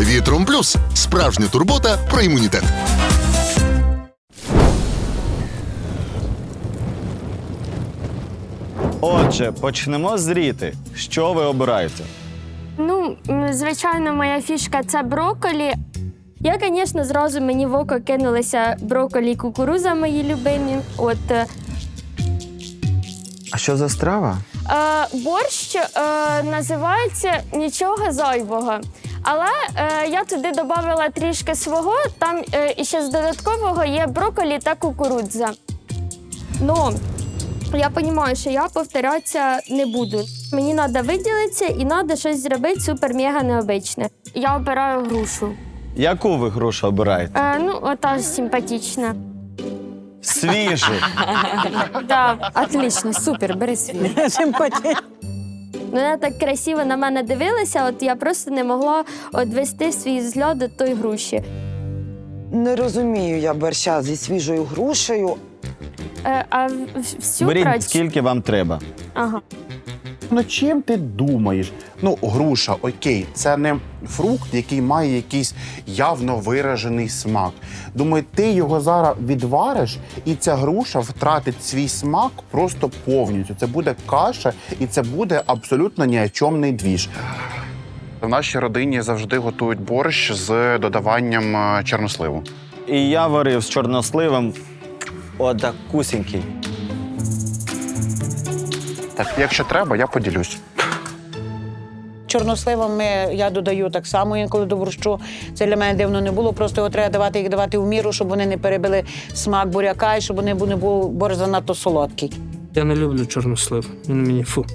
Вітром плюс справжня турбота про імунітет. Отже, почнемо з ріти. Що ви обираєте? Ну, звичайно, моя фішка це брокколі. Я, звісно, зразу мені в око кинулися брокколі і кукуруза мої любимі. От е, А що за страва? е, борщ е, називається нічого зайвого. Але е, я туди додала трішки свого. Там е, і ще з додаткового є брокколі та кукурудза. Ну, я розумію, що я повторятися не буду. Мені треба виділитися і треба щось зробити супер-мега необичне. Я обираю грушу. Яку ви грушу обираєте? Е, ну, ота ж симпатична. Свіжу. Да. Отлично, супер, бери свій. Вона так красиво на мене дивилася, от я просто не могла відвести свій зльот до тої груші. Не розумію я борща зі свіжою грушею. Е, а в- всю Беріть, брать? скільки вам треба. Ага. Ну чим ти думаєш? Ну, груша, окей, це не фрукт, який має якийсь явно виражений смак. Думаю, ти його зараз відвариш, і ця груша втратить свій смак просто повністю. Це буде каша, і це буде абсолютно ніочомний двіж. В нашій родині завжди готують борщ з додаванням е, чорносливу. І я варив з чорносливом отакусінький. Так, якщо треба, я поділюсь. Чорносливами я додаю так само інколи до борщу. Це для мене дивно не було. Просто його треба давати їх давати в міру, щоб вони не перебили смак буряка і щоб вони не був борщ занадто солодкий. Я не люблю чорнослив. Він мені фу.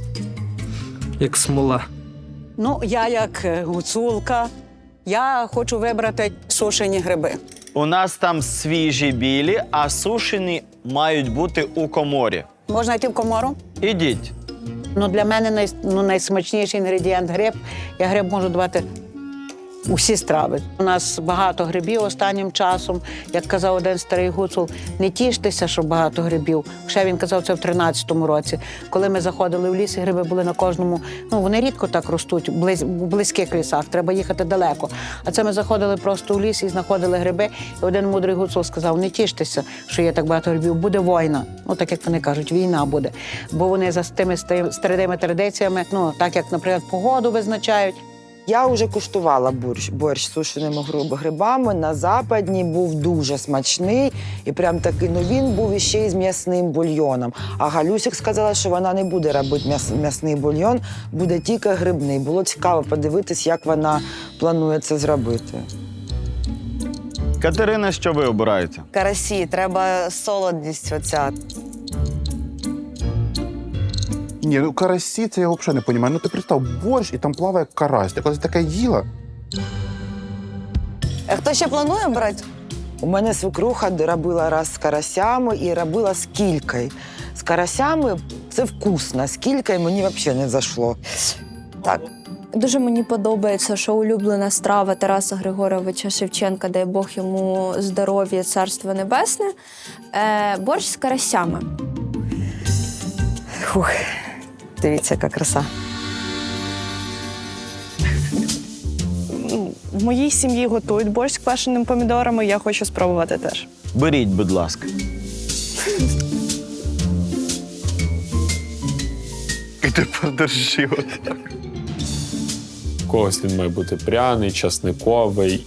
Як смола. Ну, я як е, гуцулка, я хочу вибрати сушені гриби. У нас там свіжі білі, а сушені мають бути у коморі. Можна йти в комору? Ідіть. Ну, для мене най, ну, найсмачніший інгредієнт гриб. Я гриб можу давати усі страви. У нас багато грибів останнім часом. Як казав один старий гуцул, не тіштеся, що багато грибів. Ще він казав це в 13-му році. Коли ми заходили в ліс, і гриби були на кожному. Ну вони рідко так ростуть близь, в близьких лісах. Треба їхати далеко. А це ми заходили просто в ліс і знаходили гриби. І один мудрий гуцул сказав: не тіштеся, що є так багато грибів. Буде війна. Ну так як вони кажуть, війна буде. Бо вони за тими старими традиціями, ну так як, наприклад, погоду визначають. Я вже куштувала борщ, борщ з сушеними грибами на западні, був дуже смачний. І прям такий, ну він був іще й з м'ясним бульйоном. А Галюсик сказала, що вона не буде робити м'яс, м'ясний бульйон, буде тільки грибний. Було цікаво подивитись, як вона планує це зробити. Катерина, що ви обираєте? Карасі, треба солодність оця. Ні, ну карасі, це я взагалі не розумію. Ну ти представ, борщ і там плаває карась. Ти колись таке їла? А хто ще планує брати? У мене свекруха робила раз з карасями і робила з кількою. З карасями це вкусно, з кількою мені взагалі не зайшло. Так. Дуже мені подобається, що улюблена страва Тараса Григоровича Шевченка, дай Бог йому здоров'я, царство небесне. Е, борщ з карасями. Фух. Дивіться, яка краса. В моїй сім'ї готують борщ з квашеними помідорами, я хочу спробувати теж. Беріть, будь ласка. І тепер держи. Когось він має бути пряний, часниковий.